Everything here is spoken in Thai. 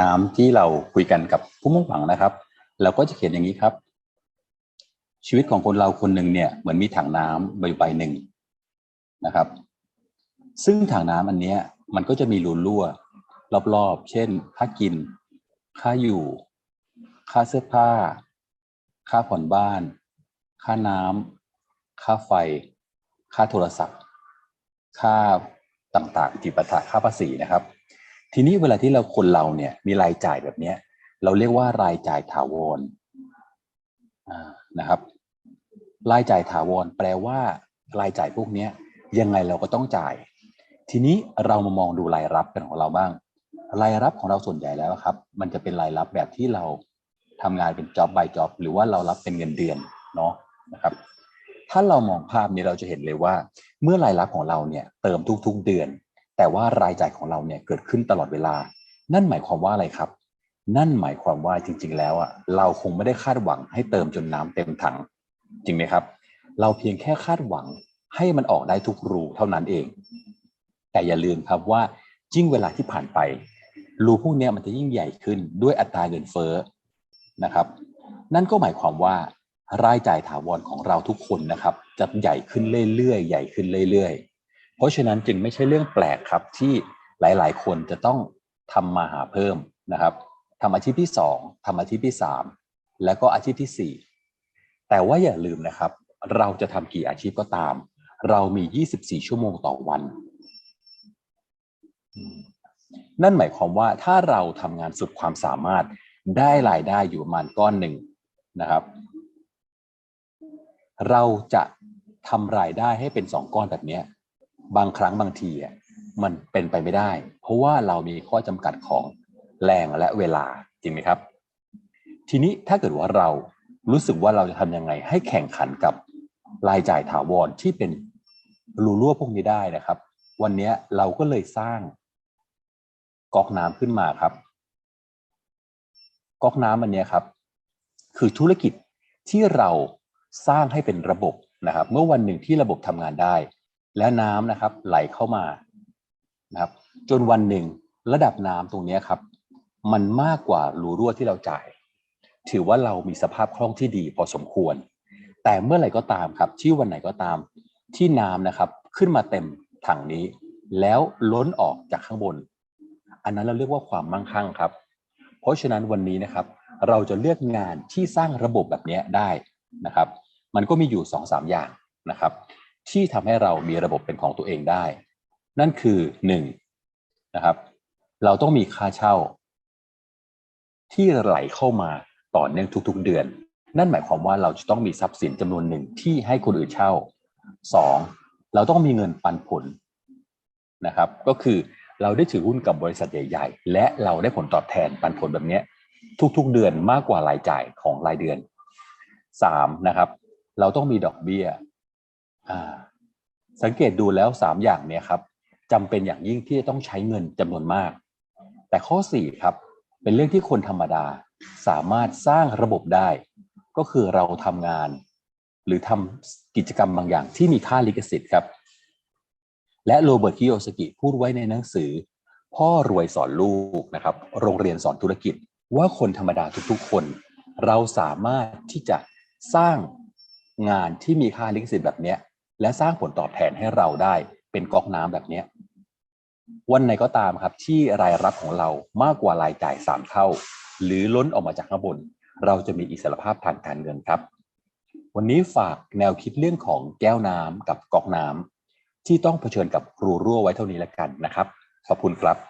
น้ำที่เราคุยกันกับผู้มุ่งหวังนะครับ เราก็จะเขียนอย่างนี้ครับ ชีวิตของคนเราคนหนึ่งเนี่ยเหมือนมีถังน้ำใบใบหนึ่งนะครับ ซึ่งถังน้ำอันเนี้ยมันก็จะมีรูรั่ว รอบๆ เช่น ค่ากิน ค่าอยู่ ค่าเสื้อผ้า ค่าผ่อนบ้าน ค่าน้ำค่าไฟ ค่าโทรศัพท์ ค่าต่างๆจิปาถะค่าภาษีนะครับ ทีนี้เวลาที่เราคนเราเนี่ยมีรายจ่ายแบบเนี้ย เราเรียกว่ารายจ่ายถาวรนะครับ รายจ่ายถาวรแปลว่ารายจ่ายพวกเนี้ยยังไงเราก็ต้องจ่าย ทีนี้เรามามองดูรายรับกันของเราบ้าง รายรับของเราส่วนใหญ่แล้วครับ มันจะเป็นรายรับแบบที่เราทำงานเป็น job by job หรือว่าเรารับเป็นเงินเดือนเนาะนะครับ ถ้าเรามองภาพนี้เราจะเห็นเลยว่า เมื่อรายรับของเราเนี่ยเติมทุกๆเดือน แต่ว่ารายจ่ายของเราเนี่ยเกิดขึ้นตลอดเวลา นั่นหมายความว่าอะไรครับ นั่นหมายความว่าจริง ๆ แล้วอะเราคงไม่ได้คาดหวังให้เติมจนน้ำเต็มถัง จริงไหมครับ เราเพียงแค่คาดหวังให้มันออกได้ทุกรูเท่านั้นเอง แต่อย่าลืมครับว่ายิ่งเวลาที่ผ่านไป รูพวกนี้มันจะยิ่งใหญ่ขึ้นด้วยอัตราเงินเฟ้อนะครับ นั่นก็หมายความว่ารายจ่ายถาวรของเราทุกคนนะครับ จะใหญ่ขึ้นเรื่อยๆใหญ่ขึ้นเรื่อยๆ เพราะฉะนั้นจึงไม่ใช่เรื่องแปลกครับที่หลาย ๆ คนจะต้องทำมาหาเพิ่มนะครับทำอาชีพที่สองทำอาชีพที่สามแล้วก็อาชีพที่สี่แต่ว่าอย่าลืมนะครับ เราจะทำกี่อาชีพก็ตาม เรามี 24 ชั่วโมงต่อวัน นั่นหมายความว่าถ้าเราทำงานสุดความสามารถได้รายได้อยู่ประมาณก้อนหนึ่งนะครับ เราจะทำรายได้ให้เป็นสองก้อนแบบนี้ บางครั้งบางทีอะมันเป็นไปไม่ได้ เพราะว่าเรามีข้อจำกัดของแรงและเวลาจริงไหมครับ ทีนี้ถ้าเกิดว่าเรารู้สึกว่าเราจะทำยังไง ให้แข่งขันกับรายจ่ายถาวรที่เป็นรูรั่วพวกนี้ได้นะครับ วันนี้เราก็เลยสร้างก๊อกน้ำขึ้นมาครับก๊อกน้ำอันนี้ครับ คือธุรกิจที่เราสร้างให้เป็นระบบนะครับ เมื่อวันหนึ่งที่ระบบทำงานได้ และน้ำนะครับ ไหลเข้ามานะครับ จนวันหนึ่งระดับน้ำตรงนี้ครับ มันมากกว่ารูรั่วที่เราจ่าย ถือว่าเรามีสภาพคล่องที่ดีพอสมควร แต่เมื่อไหร่ก็ตามครับ ที่วันไหนก็ตาม ที่น้ำนะครับขึ้นมาเต็มถังนี้ แล้วล้นออกจากข้างบน อันนั้นเราเรียกว่าความมั่งคั่งครับ เพราะฉะนั้นวันนี้นะครับ เราจะเลือกงานที่สร้างระบบแบบนี้ได้นะครับ มันก็มีอยู่2อสอย่างนะครับ ที่ทำให้เรามีระบบเป็นของตัวเองได้ นั่นคือ1นะครับ เราต้องมีค่าเช่า ที่ไหลเข้ามาต่อเนื่องทุก ๆ เดือน นั่นหมายความว่าเราจะต้องมีทรัพย์สินจำนวนหนึ่งที่ให้คนอื่นเช่า 2. เราต้องมีเงินปันผลนะครับ ก็คือเราได้ถือหุ้นกับบริษัทใหญ่ ๆ และเราได้ผลตอบแทนปันผลแบบนี้ทุกๆ เดือนมากกว่ารายจ่ายของรายเดือน 3. นะครับ เราต้องมีดอกเบี้ย สังเกตดูแล้ว3อย่างเนี้ยครับจำเป็นอย่างยิ่งที่จะต้องใช้เงินจำนวนมาก แต่ข้อ4ครับ เป็นเรื่องที่คนธรรมดาสามารถสร้างระบบได้ ก็คือเราทำงาน หรือทำกิจกรรมบางอย่างที่มีค่าลิขสิทธิ์ครับ และโรเบิร์ตคิโอสกิพูดไว้ในหนังสือ พ่อรวยสอนลูกนะครับ โรงเรียนสอนธุรกิจ ว่าคนธรรมดาทุกๆ คน เราสามารถที่จะสร้างงานที่มีค่าลิขสิทธิ์แบบนี้ และสร้างผลตอบแทนให้เราได้เป็นก๊อกน้ำแบบนี้วันไหนก็ตามครับที่รายรับของเรามากกว่ารายจ่ายสามเท่า หรือล้นออกมาจากข้างบน เราจะมีอิสรภาพทางการเงินครับ วันนี้ฝากแนวคิดเรื่องของแก้วน้ำกับก๊อกน้ำที่ต้องเผชิญกับรูรั่วไว้เท่านี้แล้วกันนะครับ ขอบคุณครับ